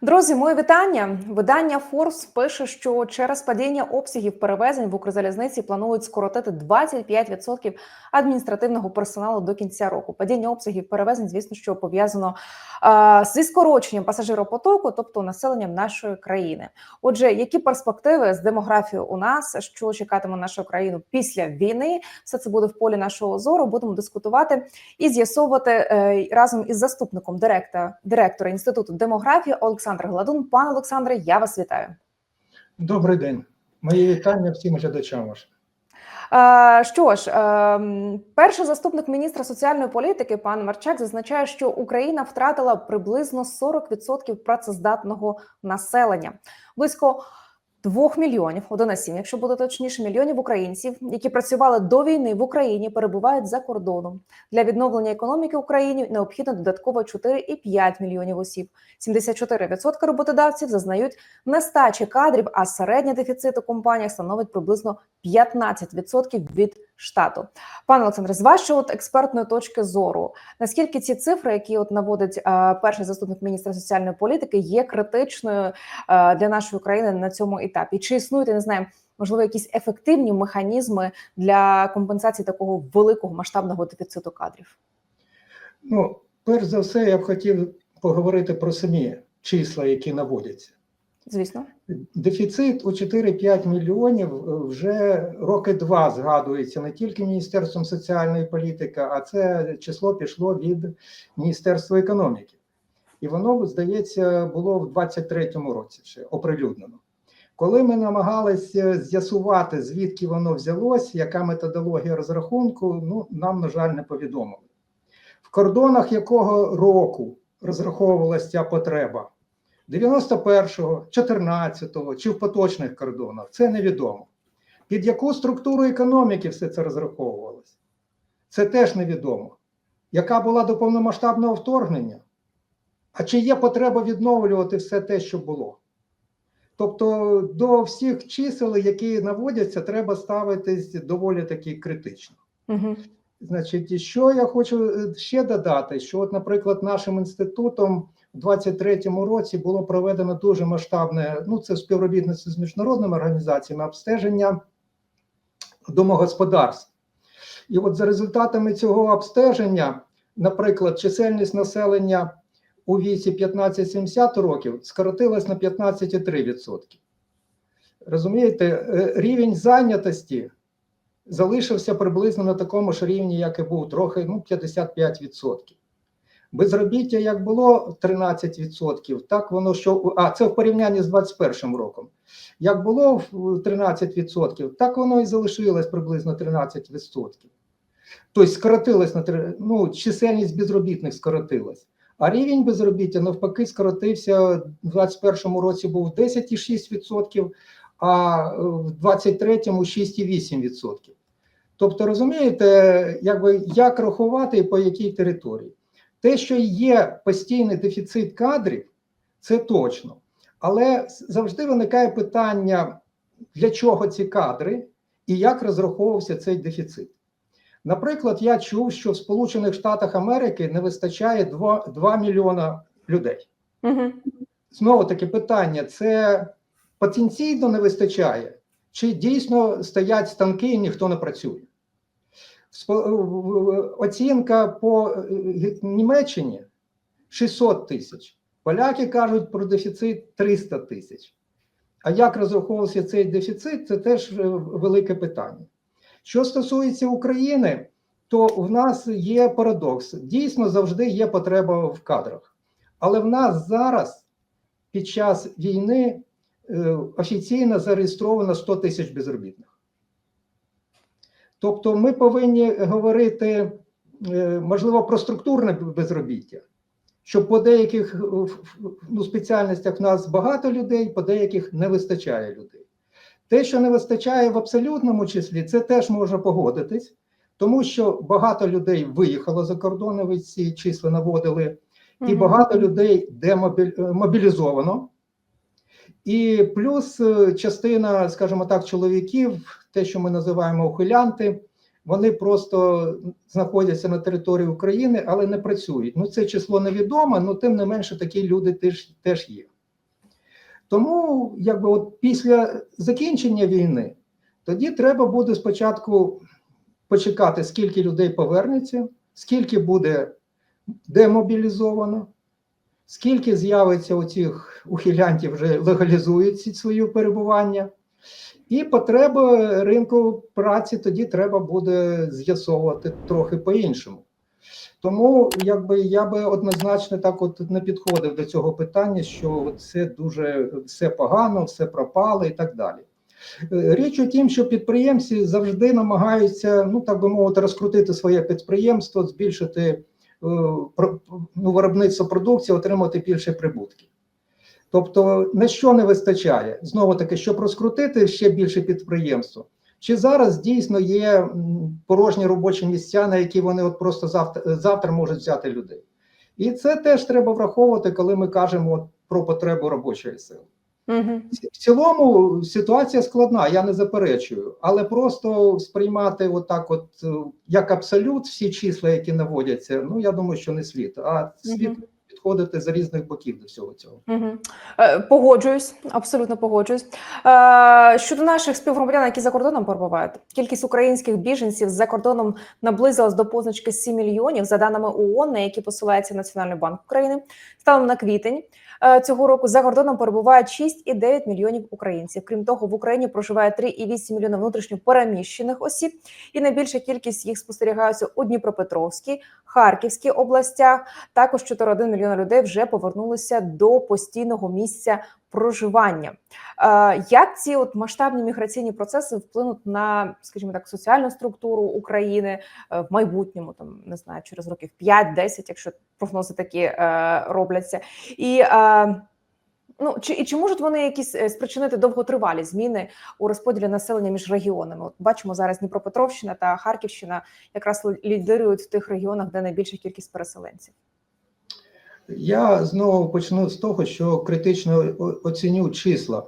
Друзі, моє вітання. Видання Forbes пише, що через падіння обсягів перевезень в Укрзалізниці планують скоротити 25% адміністративного персоналу до кінця року. Падіння обсягів перевезень, звісно, що пов'язано а, зі скороченням пасажиропотоку, тобто населенням нашої країни. Отже, які перспективи з демографією у нас, що чекатиме нашу країну після війни? Все це буде в полі нашого зору. Будемо дискутувати і з'ясовувати е, разом із заступником директора директора інституту демографії Олександр Гладун. Пане Олександре, я вас вітаю. Добрий день. Мої вітання всім глядачам вашим. Е, Що ж, е, перший заступник міністра соціальної політики пан Марчак зазначає, що Україна втратила приблизно 40% працездатного населення. Близько 2 мільйонів 1,7, якщо буде точніше, мільйонів українців, які працювали до війни в Україні, перебувають за кордоном. Для відновлення економіки в Україні необхідно додатково 4,5 мільйонів осіб. 74% роботодавців зазнають нестачі кадрів, а середній дефіцит у компаніях становить приблизно 15% від штату. Пане Олександре, з вашої от експертної точки зору, наскільки ці цифри, які от наводить перший заступник міністра соціальної політики, є критичною для нашої країни на цьому етапі? Чи існують, я не знаю, можливо, якісь ефективні механізми для компенсації такого великого масштабного дефіциту кадрів? Ну, перш за все, я б хотів поговорити про самі числа, які наводяться. Звісно, Дефіцит у 4-5 мільйонів е, вже роки два згадується не тільки Міністерством соціальної політики, а це число пішло від Міністерства економіки. І воно, здається, було в 23-му році ще оприлюднено. Коли ми намагалися з'ясувати, звідки воно взялось, яка методологія розрахунку, ну нам, на жаль, не повідомили. В кордонах якого року розраховувалася ця потреба? 91-го, 14-го чи в поточних кордонах це невідомо. Під яку структуру економіки все це розраховувалось? Це теж невідомо. Яка була до повномасштабного вторгнення? А чи є потреба відновлювати все те, що було? Тобто до всіх чисел, які наводяться, треба ставитись доволі таки критично. угу. Значить, що я хочу ще додати, що, от, наприклад, нашим інститутом у 23-му році було проведено дуже масштабне, ну це співробітництво з міжнародними організаціями обстеження домогосподарств. І от за результатами цього обстеження, наприклад, чисельність населення у віці 15-70 років скоротилась на 15,3%. Розумієте, е, рівень зайнятості залишився приблизно на такому ж рівні, як і був, трохи ну, 55%. Безробіття як було 13%, так воно що. А це в порівнянні з 2021 роком. Як було 13%, так воно і залишилось приблизно 13%. Тобто скоротилось на ну, чисельність безробітних скоротилась. А рівень безробіття навпаки скоротився в 2021 році був 10,6%, а в 2023 6,8%. Тобто, розумієте, якби як рахувати і по якій території. Те, що є постійний дефіцит кадрів, це точно. Але завжди виникає питання, для чого ці кадри і як розраховувався цей дефіцит. Наприклад, я чув, що в Сполучених Штатах Америки не вистачає 2, 2 мільйона людей. Угу. Знову таки питання: це потенційно не вистачає, чи дійсно стоять станки і ніхто не працює? Оцінка по Німеччині 600 тисяч. Поляки кажуть про дефіцит 300 тисяч. А як розраховувався цей дефіцит, це теж велике питання. Що стосується України, то в нас є парадокс. Дійсно, завжди є потреба в кадрах. Але в нас зараз, під час війни, офіційно зареєстровано 100 тисяч безробітних. Тобто ми повинні говорити, можливо, про структурне безробіття, що по деяких ну, спеціальностях в нас багато людей, по деяких не вистачає людей. Те, що не вистачає в абсолютному числі, це теж може погодитись, тому що багато людей виїхало за кордони, ви ці числа наводили, і багато людей демобілізовано. І плюс частина, скажімо так, чоловіків, те, що ми називаємо ухилянти, вони просто знаходяться на території України, але не працюють. Ну, це число невідоме, але тим не менше такі люди теж, теж є. Тому, якби от після закінчення війни, тоді треба буде спочатку почекати, скільки людей повернеться, скільки буде демобілізовано, скільки з'явиться оцих ухилянтів, вже легалізують своє перебування. І потреби ринку праці тоді треба буде з'ясовувати трохи по-іншому. Тому якби я би однозначно так от не підходив до цього питання, що це дуже все погано, все пропало і так далі. Е, Річ у тім, що підприємці завжди намагаються, ну так би мовити, розкрутити своє підприємство, збільшити е, ну, виробництво продукції, отримати більше прибутків. Тобто, на що не вистачає? Знову таки, щоб розкрутити ще більше підприємство. Чи зараз дійсно є порожні робочі місця, на які вони от просто завтра, завтра можуть взяти людей? І це теж треба враховувати, коли ми кажемо от про потребу робочої сили. Угу. В цілому ситуація складна, я не заперечую, але просто сприймати отак, от е, як абсолют, всі числа, які наводяться, ну я думаю, що не слід. А слід Мгм. Підходити з різних боків до всього цього. Угу. Погоджуюсь, абсолютно погоджуюсь. Е, щодо наших співгромадян, які за кордоном перебувають, кількість українських біженців за кордоном наблизилась до позначки 7 мільйонів, за даними ООН, на які посилається Національний банк України. Станом на квітень цього року за кордоном перебувають 6,9 мільйонів українців. Крім того, в Україні проживає 3,8 мільйона внутрішньо переміщених осіб, і найбільша кількість їх спостерігається у Дніпропетровській, Харківській областях. Також 4,1 мільйона людей вже повернулися до постійного місця проживання. Е, Як ці от масштабні міграційні процеси вплинуть на, скажімо так, соціальну структуру України е, в майбутньому, там не знаю, через років 5-10, якщо прогнози такі е, робляться, і ну чи і чи можуть вони якісь спричинити довготривалі зміни у розподілі населення між регіонами? От бачимо зараз Дніпропетровщина та Харківщина якраз лі- лідирують в тих регіонах, де найбільша кількість переселенців. Я знову почну з того, що критично оціню числа.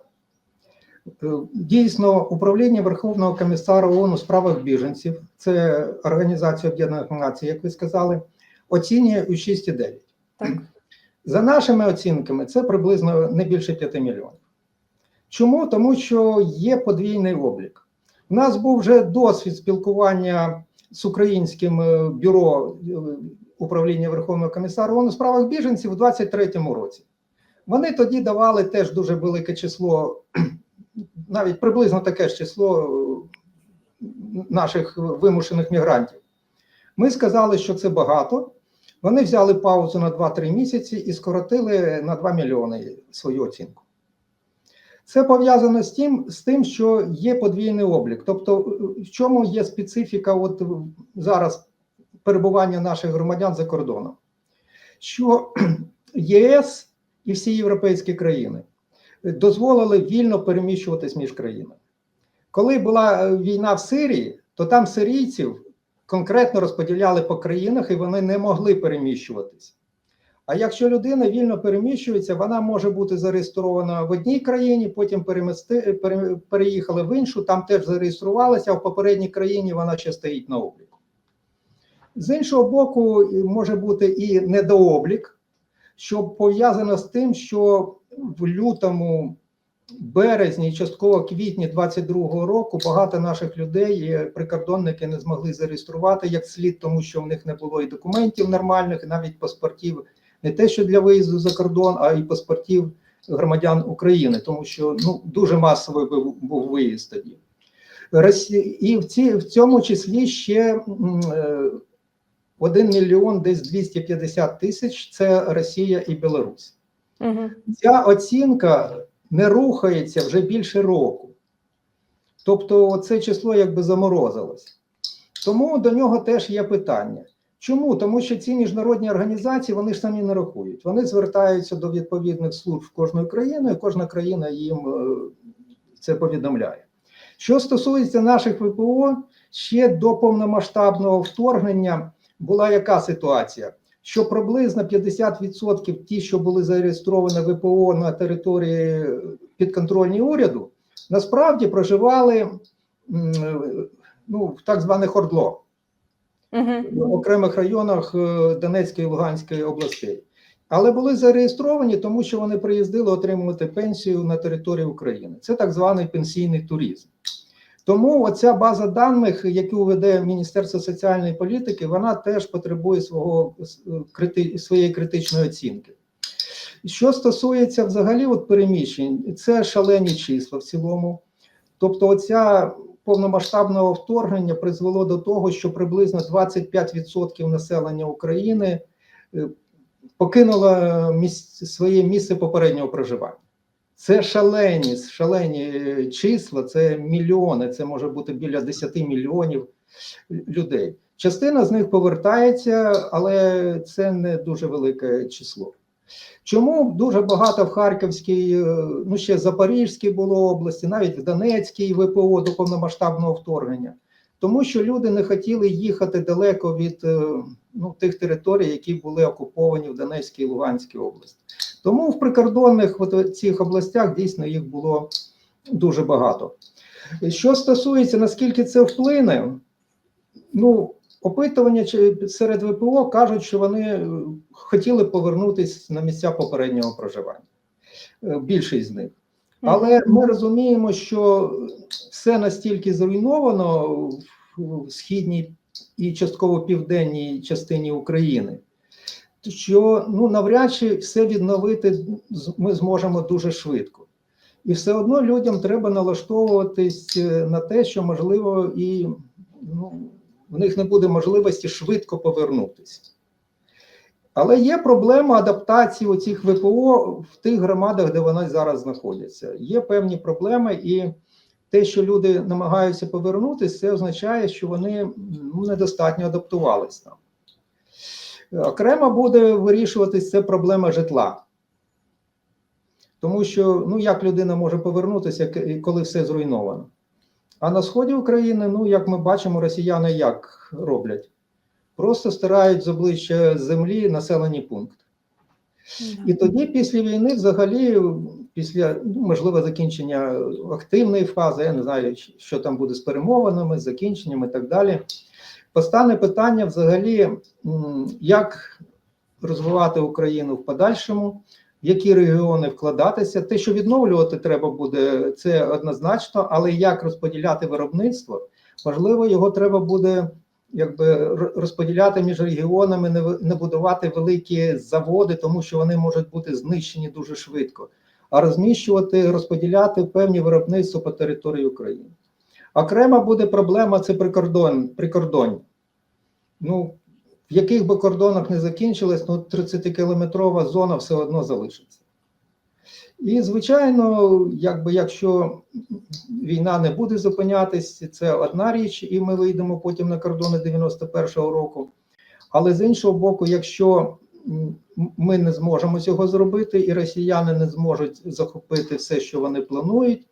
Е, Дійсно, управління Верховного комісара ООН у справах біженців, це Організація Об'єднаних Націй, як ви сказали, оцінює у 6,9. Так. За нашими оцінками, це приблизно не більше 5 мільйонів. Чому? Тому що є подвійний облік. У нас був вже досвід спілкування з українським е, бюро е, управління Верховного комісара ООН у справах біженців у 2023 році. Вони тоді давали теж дуже велике число, навіть приблизно таке ж число е, наших вимушених мігрантів. Ми сказали, що це багато. Вони взяли паузу на 2-3 місяці і скоротили на 2 мільйони свою оцінку. Це пов'язано з тим, з тим, що є подвійний облік. Тобто, в чому є специфіка от зараз перебування наших громадян за кордоном? Що ЄС і всі європейські країни дозволили вільно переміщуватись між країнами. Коли була е, війна в Сирії, то там сирійців конкретно розподіляли по країнах і вони не могли переміщуватись. А якщо людина вільно переміщується, вона може бути зареєстрована в одній країні, потім перемести, пере, переїхала в іншу, там теж зареєструвалася, а в попередній країні вона ще стоїть на обліку. З іншого боку, може бути і недооблік, що пов'язано з тим, що в лютому, березні, частково квітні 22-го року багато наших людей, прикордонники, не змогли зареєструвати як слід, тому що в них не було і документів нормальних, і навіть паспортів не те, що для виїзду за кордон, а й паспортів громадян України, тому що ну дуже масовий був, виїзд тоді. І в, ці, в цьому числі ще е, 1 мільйон, десь 250 тисяч це Росія і Білорусь. Угу. Ця оцінка не рухається вже більше року. Тобто, це число якби заморозилось. Тому до нього теж є питання. Чому? Тому що ці міжнародні організації вони ж самі не рахують. Вони звертаються до відповідних служб кожної країни, і кожна країна їм е, це повідомляє. Що стосується наших ВПО, ще до повномасштабного вторгнення була яка ситуація? Що приблизно 50% ті, що були зареєстровані ВПО на території підконтрольній уряду, насправді проживали ну, в так званих ордло Угу. в окремих районах е, Донецької і Луганської областей. але були зареєстровані, тому що вони приїздили отримувати пенсію на території України. Це так званий пенсійний туризм. Тому оця база даних, яку веде Міністерство соціальної політики, вона теж потребує свого е, крити, своєї критичної оцінки. Що стосується взагалі от переміщень, це шалені числа в цілому. Тобто, оця повномасштабного вторгнення призвело до того, що приблизно 25% населення України е, покинуло місць, своє місце попереднього проживання. Це шалені, шалені е, числа, це мільйони, це може бути біля 10 мільйонів людей. Частина з них повертається, але це не дуже велике число. Чому дуже багато в Харківській, е, ну ще Запорізькій було області, навіть в Донецькій ВПО до повномасштабного вторгнення? Тому що люди не хотіли їхати далеко від е, ну, тих територій, які були окуповані в Донецькій і Луганській області. Тому в прикордонних от цих областях дійсно їх було дуже багато. Що стосується, наскільки це вплине, ну, опитування серед ВПО кажуть, що вони е, хотіли повернутися на місця попереднього проживання. Е, Більшість з них. Але ми розуміємо, що все настільки зруйновано в- в східній і частково південній частині України, що ну навряд чи все відновити ми зможемо дуже швидко. І все одно людям треба налаштовуватись е, на те, що можливо, і ну, в них не буде можливості швидко повернутися. Але є проблема адаптації оцих ВПО в тих громадах, де вони зараз знаходяться. Є певні проблеми, і те, що люди намагаються повернутися, це означає, що вони ну, недостатньо адаптувалися там. Окремо буде вирішуватись це проблема житла. Тому що ну, як людина може повернутися, коли все зруйновано? А на сході України, ну як ми бачимо, росіяни як роблять? Просто стирають з обличчя землі населені пункти. І тоді, після війни, взагалі, після ну, можливо закінчення активної фази, я не знаю, що там буде з перемовинами, з закінченням і так далі. Постане питання взагалі, як розвивати Україну в подальшому, в які регіони вкладатися. Те, що відновлювати треба буде, це однозначно, але як розподіляти виробництво, можливо, його треба буде якби розподіляти між регіонами, не, не будувати великі заводи, тому що вони можуть бути знищені дуже швидко, а розміщувати, розподіляти певні виробництва по території України. Окрема буде проблема це прикордон, прикордоння. Ну, в яких би кордонах не закінчилось, ну 30-кілометрова зона все одно залишиться. І, звичайно, якби якщо війна не буде зупинятись, це одна річ, і ми вийдемо потім на кордони 91-го року. Але з іншого боку, якщо ми не зможемо цього зробити, і росіяни не зможуть захопити все, що вони планують,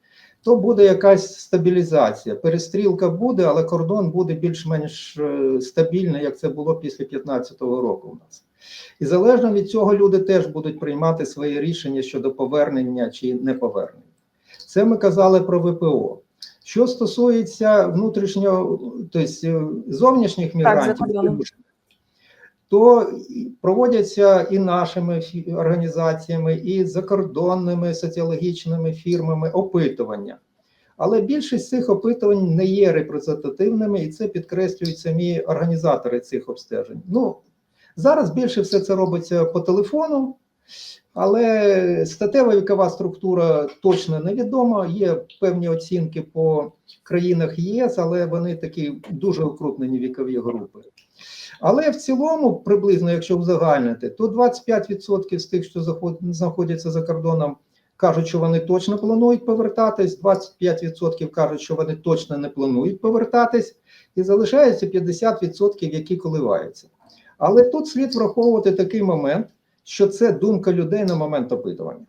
то буде якась стабілізація. Перестрілка буде, але кордон буде більш-менш е, стабільний, як це було після 2015 року у нас. І залежно від цього люди теж будуть приймати свої рішення щодо повернення чи неповернення. Це ми казали про ВПО. Що стосується внутрішнього, тобто зовнішніх мігрантів, кордоном. То проводяться і нашими організаціями, і закордонними соціологічними фірмами опитування. Але більшість цих опитувань не є репрезентативними, і це підкреслюють самі організатори цих обстежень. Ну, зараз більше все це робиться по телефону, але статева вікова структура точно невідома. Є певні оцінки по країнах ЄС, але вони такі дуже укрупнені вікові групи. Але в цілому, приблизно, якщо узагальнити, то 25% з тих, що знаходяться за кордоном, кажуть, що вони точно планують повертатись, 25% кажуть, що вони точно не планують повертатись, і залишається 50%, які коливаються. Але тут слід враховувати такий момент, що це думка людей на момент опитування.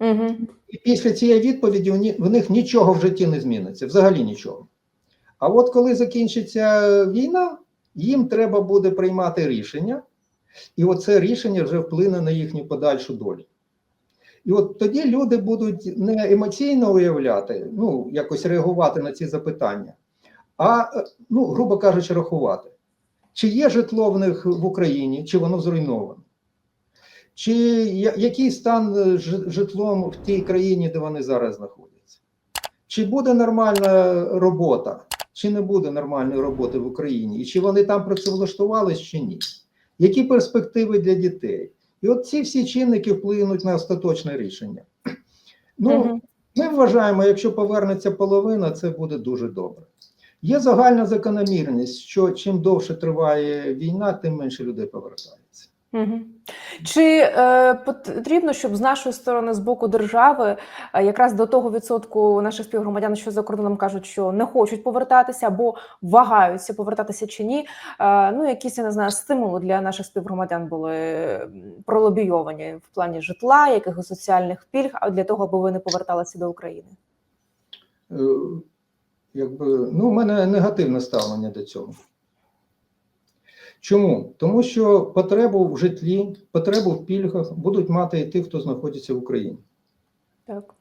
Угу. І після цієї відповіді в них нічого в житті не зміниться, взагалі нічого. А от коли закінчиться війна, їм треба буде приймати рішення, і оце рішення вже вплине на їхню подальшу долю. І от тоді люди будуть не емоційно уявляти, ну, якось реагувати на ці запитання, а, ну, грубо кажучи, рахувати, чи є житло в них в Україні, чи воно зруйноване. чи який стан е, житлом в тій країні, де вони зараз знаходяться? Чи буде нормальна робота, чи не буде нормальної роботи в Україні, і чи вони там працевлаштувались, чи ні? Які перспективи для дітей? І от ці всі чинники вплинуть на остаточне рішення. Ну, ми вважаємо, якщо повернеться половина, це буде дуже добре. Є загальна закономірність, що чим довше триває війна, тим менше людей повертається. Мгм. Чи е, потрібно, щоб з нашої сторони, з боку держави, е, якраз до того відсотку наших співгромадян, що за кордоном кажуть, що не хочуть повертатися або вагаються повертатися чи ні, е, ну якісь я не знаю, стимули для наших співгромадян були пролобійовані в плані житла, якихось соціальних пільг, а для того, аби ви не поверталися до України? Е, Якби, ну, у мене негативне ставлення до цього. Чому? Тому що потребу в житлі, потребу в пільгах будуть мати і ті, хто знаходиться в Україні. Так.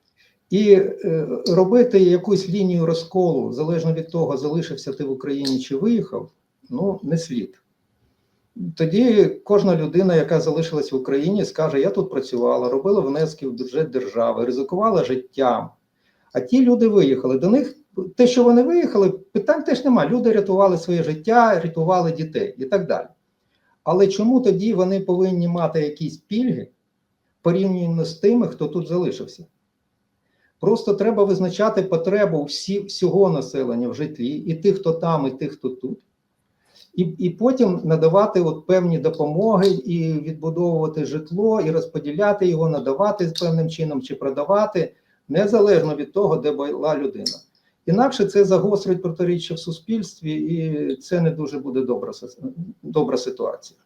І е, робити якусь лінію розколу, залежно від того, залишився ти в Україні чи виїхав, ну не слід. Тоді кожна людина, яка залишилась в Україні, скаже: Я тут працювала, робила внески в бюджет держави, ризикувала життям. А ті люди виїхали. До них те, що вони виїхали, питань теж немає. Люди рятували своє життя, рятували дітей і так далі. Але чому тоді вони повинні мати якісь пільги порівняно з тими, хто тут залишився? Просто треба визначати потребу всі, всього населення в житлі, і тих, хто там, і тих, хто тут. І, і потім надавати от певні допомоги, і відбудовувати житло, і розподіляти його, надавати певним чином чи продавати, незалежно від того, де була людина. Інакше це загострить протиріччя в суспільстві, і це не дуже буде добра, добра ситуація.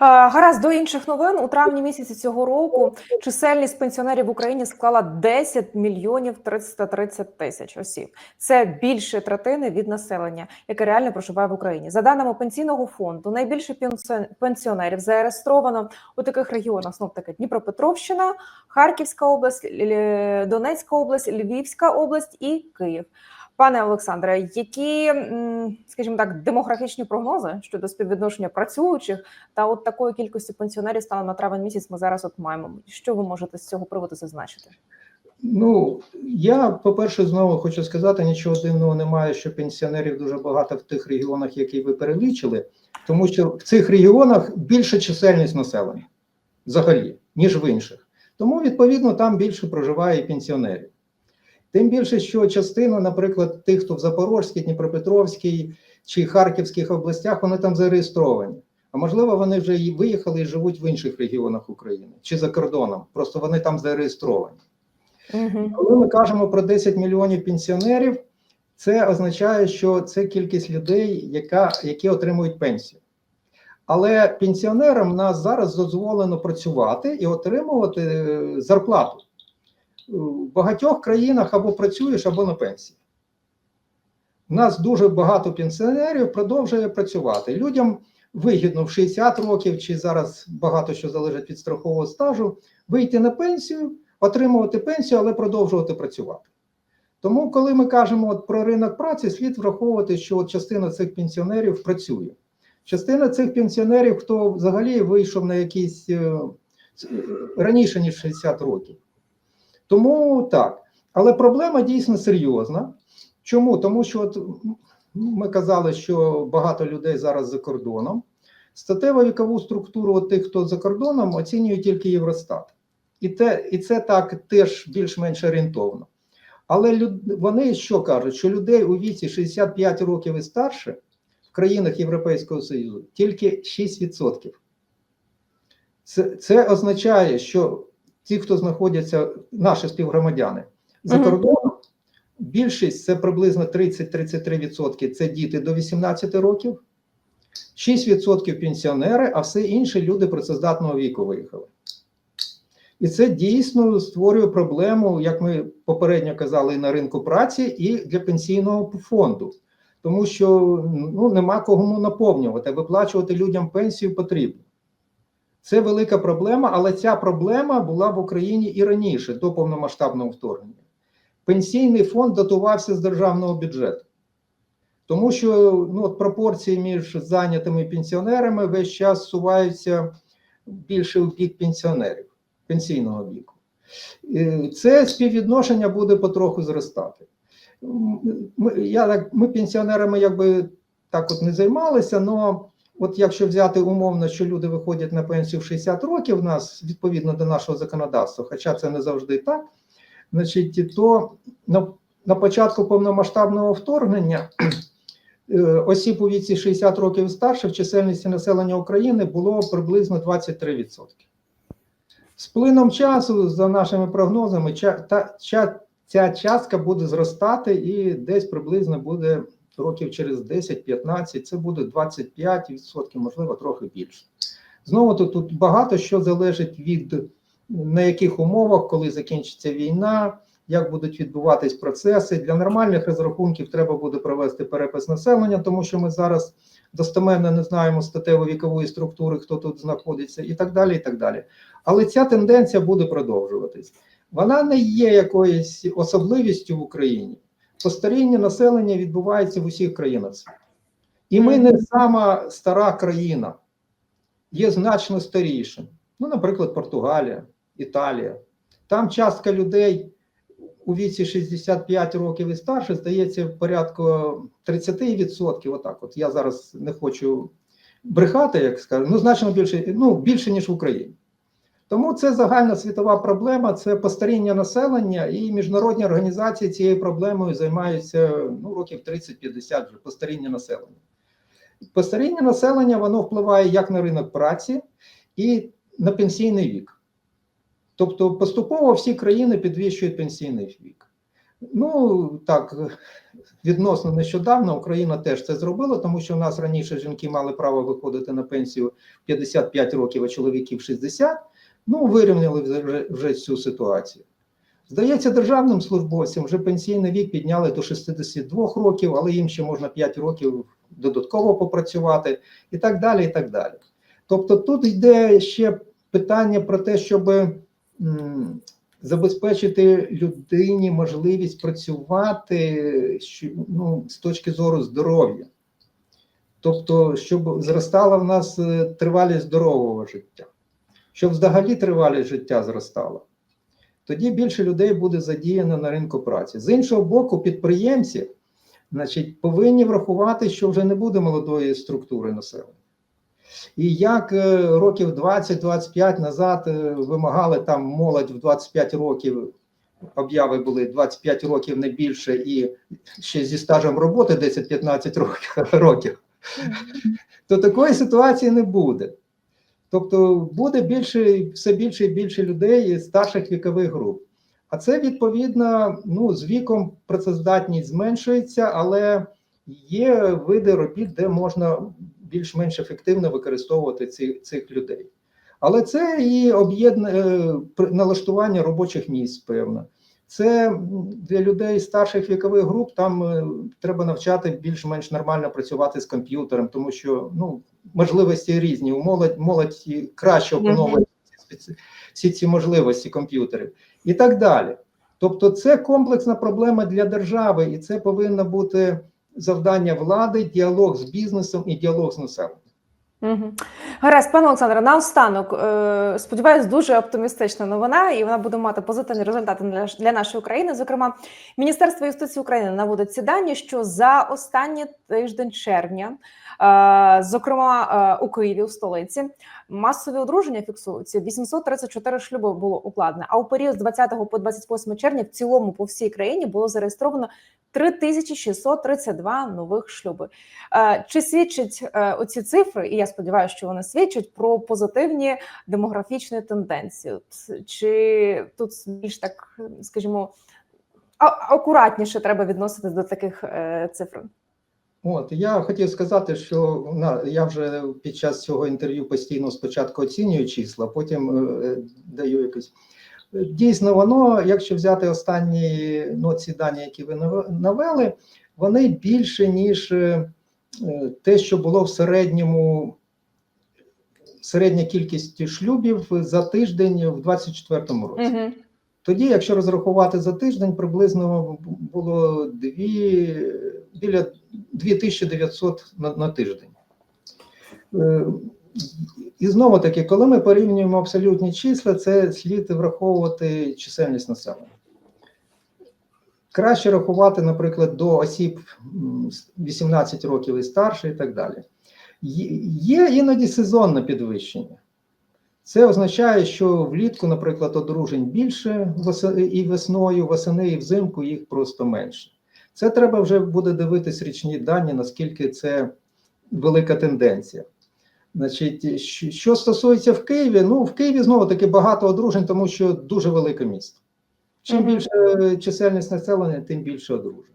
Гаразд до інших новин у травні місяці цього року чисельність пенсіонерів в Україні склала 10 мільйонів 330 тисяч осіб. Це більше третини від населення, яке реально проживає в Україні. За даними пенсійного фонду, найбільше пенсіонерів зареєстровано у таких регіонах: знов таки Дніпропетровщина, Харківська область, Донецька область, Львівська область і Київ. Пане Олександре, які, скажімо так, демографічні прогнози щодо співвідношення працюючих та от такої кількості пенсіонерів станом на травень місяць ми зараз от маємо? Що ви можете з цього приводу зазначити? Ну, я, по-перше, знову хочу сказати, нічого дивного немає, що пенсіонерів дуже багато в тих регіонах, які ви перелічили, тому що в цих регіонах більша чисельність населення взагалі, ніж в інших. Тому, відповідно, там більше проживає і пенсіонерів. Тим більше, що частина, наприклад, тих, хто в Запорозькій, Дніпропетровській чи Харківських областях, вони там зареєстровані. А можливо, вони вже і виїхали і живуть в інших регіонах України чи за кордоном. Просто вони там зареєстровані. Угу. Коли ми кажемо про 10 мільйонів пенсіонерів, це означає, що це кількість людей, яка, які отримують пенсію. Але пенсіонерам нас зараз дозволено працювати і отримувати е, зарплату. В багатьох країнах або працюєш, або на пенсії. У нас дуже багато пенсіонерів продовжує працювати. Людям вигідно в 60 років, чи зараз багато що залежить від страхового стажу, вийти на пенсію, отримувати пенсію, але продовжувати працювати. Тому, коли ми кажемо от про ринок праці, слід враховувати, що от частина цих пенсіонерів працює. Частина цих пенсіонерів, хто взагалі вийшов на якісь е, раніше, ніж 60 років. Тому так. Але проблема дійсно серйозна. Чому? Тому що от, ми казали, що багато людей зараз за кордоном. Статево вікову структуру тих, хто за кордоном, оцінює тільки Євростат. І, те, і це так теж більш-менш орієнтовно. Але люд, вони що кажуть, що людей у віці 65 років і старше в країнах Європейського Союзу тільки 6%. Це, це означає, що ті, хто знаходяться, наші співгромадяни за кордоном, більшість це приблизно 30-33% це діти до 18 років, 6% пенсіонери, а все інші люди працездатного віку виїхали. І це дійсно створює проблему, як ми попередньо казали, і на ринку праці, і для пенсійного фонду. Тому що ну, нема кому наповнювати, виплачувати людям пенсію потрібно. Це велика проблема, але ця проблема була в Україні і раніше, до повномасштабного вторгнення. Пенсійний фонд датувався з державного бюджету. Тому що ну, от пропорції між зайнятими пенсіонерами весь час суваються більше у бік пенсіонерів, пенсійного віку. Е, Це співвідношення буде потроху зростати. Ми, я, ми пенсіонерами якби так от не займалися, але от якщо взяти умовно, що люди виходять на пенсію в 60 років, у нас відповідно до нашого законодавства, хоча це не завжди так, значить, то на, на початку повномасштабного вторгнення е, осіб у віці 60 років і старше в чисельності населення України було приблизно 23%. З плином часу, за нашими прогнозами, ця частка буде зростати і десь приблизно буде років через 10-15, це буде 25%, можливо, трохи більше. Знову тут, тут багато що залежить від на яких умовах, коли закінчиться війна, як будуть відбуватись процеси. Для нормальних розрахунків треба буде провести перепис населення, тому що ми зараз достеменно не знаємо статево-вікової структури, хто тут знаходиться, і так далі. і так далі. Але ця тенденція буде продовжуватись. Вона не є якоюсь особливістю в Україні. Постаріння населення відбувається в усіх країнах. І ми не сама стара країна, є значно старішим. Ну, наприклад, Португалія, Італія. Там частка людей у віці 65 років і старше, здається, порядку 30%. Отак, от я зараз не хочу брехати, як скажу, ну значно більше, ну більше ніж в Україні. Тому це загальна світова проблема, це постаріння населення, і міжнародні організації цією проблемою займаються ну, років 30-50 вже постаріння населення. Постаріння населення воно впливає як на ринок праці і на пенсійний вік. Тобто поступово всі країни підвищують пенсійний вік. Ну так, відносно нещодавно Україна теж це зробила, тому що в нас раніше жінки мали право виходити на пенсію 55 років, а чоловіків 60. Ну, вирівняли вже, вже цю ситуацію. Здається, державним службовцям вже пенсійний вік підняли до 62 років, але їм ще можна 5 років додатково попрацювати, і так далі. і так далі. Тобто тут йде ще питання про те, щоб м, забезпечити людині можливість працювати ну, з точки зору здоров'я. Тобто, щоб зростала в нас е, тривалість здорового життя, щоб взагалі тривалість життя зростала. Тоді більше людей буде задіяно на ринку праці. З іншого боку, підприємці значить, повинні врахувати, що вже не буде молодої структури населення. І як е, років 20-25 назад е, вимагали там молодь в 25 років, обяви були 25 років не більше, і ще зі стажем роботи 10-15 років, років, то такої ситуації не буде. Тобто буде більше, все більше і більше людей старших вікових груп. А це відповідно ну, з віком працездатність зменшується, але є види робіт, де можна більш-менш ефективно використовувати ці, цих людей. Але це і об'єднання налаштування робочих місць, певно. Це для людей старших вікових груп, там е, треба навчати більш-менш нормально працювати з комп'ютером, тому що ну, можливості різні. У молодь, молодь краще опановує всі ці можливості комп'ютерів і так далі. Тобто, це комплексна проблема для держави, і це повинно бути завдання влади, діалог з бізнесом і діалог з населенням. Угу. Гаразд, пане Олександре, наостанок, е, сподіваюсь, дуже оптимістична новина, і вона буде мати позитивні результати для, нашої України. Зокрема, Міністерство юстиції України наводить ці дані, що за останній тиждень червня, зокрема е, у Києві, у столиці, масові одруження фіксуються. 834 шлюби було укладено. А у період з 20 по 28 червня в цілому по всій країні було зареєстровано 3632 нових шлюби. Е, Чи свідчать е, оці цифри, і я сподіваюся, що вони свідчать про позитивні демографічні тенденції? Чи тут більш так, скажімо, акуратніше треба відноситись до таких е, цифр? От я хотів сказати, що на я вже під час цього інтерв'ю постійно спочатку оцінюю числа, потім е, даю якось. Дійсно, воно, якщо взяти останні ну, ці дані, які ви навели, вони більше, ніж е, те, що було в середньому, середня кількість шлюбів за тиждень в 24-му році. Угу. Тоді, якщо розрахувати за тиждень, приблизно було дві, біля 2900 на, на тиждень. Е, І знову таки, коли ми порівнюємо абсолютні числа, це слід враховувати чисельність населення. Краще рахувати, наприклад, до осіб 18 років і старше, і так далі. Є- Є іноді сезонне підвищення. Це означає, що влітку, наприклад, одружень більше і весною, восени і взимку їх просто менше. Це треба вже буде дивитись річні дані, наскільки це велика тенденція. Значить, що- стосується в Києві, ну в Києві знову таки багато одружень, тому що дуже велике місто. Чим більше чисельність населення, тим більше одружень.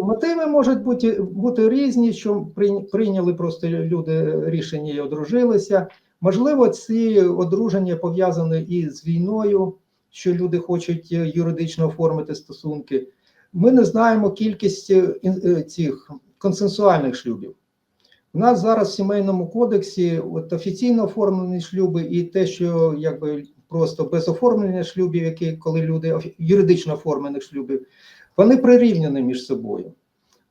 Мотиви можуть бути, бути різні, що прийняли просто люди рішення і одружилися. Можливо, ці одруження пов'язані і з війною, що люди хочуть е, юридично оформити стосунки. Ми не знаємо кількість е, е, цих консенсуальних шлюбів. У нас зараз в сімейному кодексі от офіційно оформлені шлюби і те, що якби просто без оформлення шлюбів, які коли люди юридично оформлених шлюбів, вони прирівняні між собою.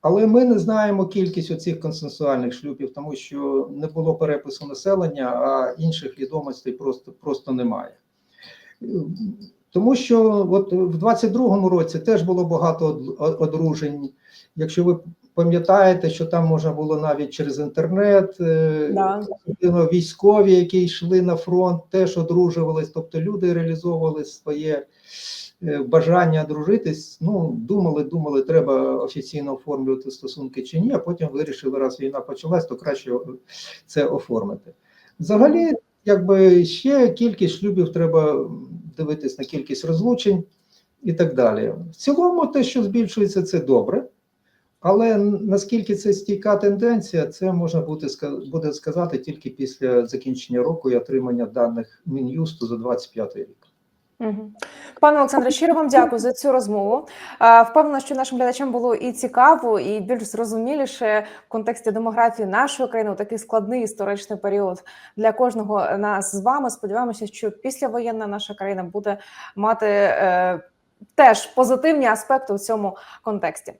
Але ми не знаємо кількість оцих консенсуальних шлюбів, тому що не було перепису населення, а інших відомостей просто, просто немає. Тому що от в 22-му році теж було багато одружень. Якщо ви пам'ятаєте, що там можна було навіть через інтернет, е, Да. військові, які йшли на фронт, теж одружувались, тобто люди реалізовували своє е, бажання одружитись. Ну, думали, думали, треба офіційно оформлювати стосунки чи ні, а потім вирішили, раз війна почалась, то краще це оформити. Взагалі, якби ще кількість шлюбів треба дивитись на кількість розлучень і так далі. В цілому, те, що збільшується, це добре. Але наскільки це стійка тенденція, це можна буде, сказати тільки після закінчення року і отримання даних Мін'юсту за 25 рік. Пане Олександре, щиро вам дякую за цю розмову. Впевнена, що нашим глядачам було і цікаво, і більш зрозуміліше в контексті демографії нашої країни у такий складний історичний період для кожного нас з вами. Сподіваємося, що післявоєнна наша країна буде мати. е, Теж позитивні аспекти у цьому контексті.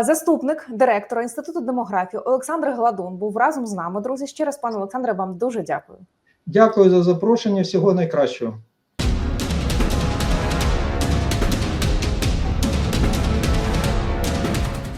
Заступник директора інституту демографії Олександр Гладун був разом з нами. Друзі, ще раз, пане Олександре, вам дуже дякую. Дякую за запрошення. Всього найкращого.